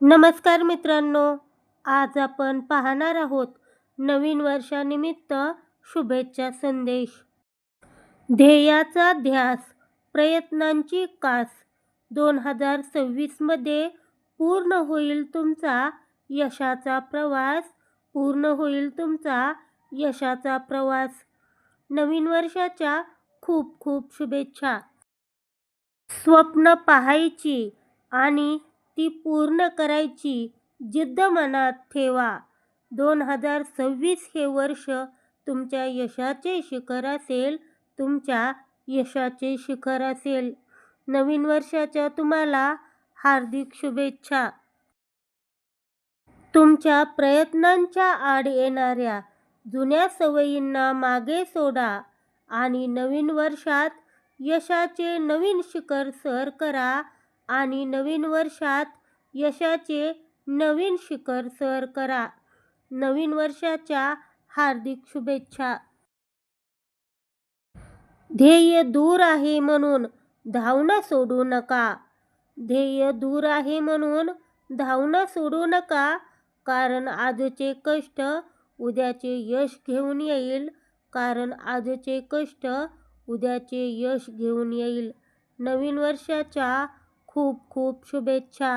नमस्कार मित्रांनो आज आपण पाहणार आहोत नवीन वर्षानिमित्त शुभेच्छा संदेश. ध्येयाचा ध्यास प्रयत्नांची कास दोन हजार सव्वीसमध्ये पूर्ण होईल तुमचा यशाचा प्रवास पूर्ण होईल तुमचा यशाचा प्रवास. नवीन वर्षाच्या खूप खूप शुभेच्छा. स्वप्न पाहायची आणि ती पूर्ण करायची जिद्द मनात ठेवा. दोन हजार सव्वीस हे वर्ष तुमच्या यशाचे शिखर असेल तुमच्या यशाचे शिखर असेल. नवीन वर्षाच्या तुम्हाला हार्दिक शुभेच्छा. तुमच्या प्रयत्नांच्या आड येणाऱ्या जुन्या सवयींना मागे सोडा आणि नवीन वर्षात यशाचे नवीन शिखर सर करा. आणि नवीन वर्षात यशाचे नवीन शिखर सर करा. नवीन वर्षाच्या हार्दिक शुभेच्छा. ध्येय दूर आहे म्हणून धावणं सोडू नका. ध्येय दूर आहे म्हणून धावणं सोडू नका. कारण आजचे कष्ट उद्याचे यश घेऊन येईल. कारण आजचे कष्ट उद्याचे यश घेऊन येईल. नवीन वर्षाच्या खूप खूप शुभेच्छा.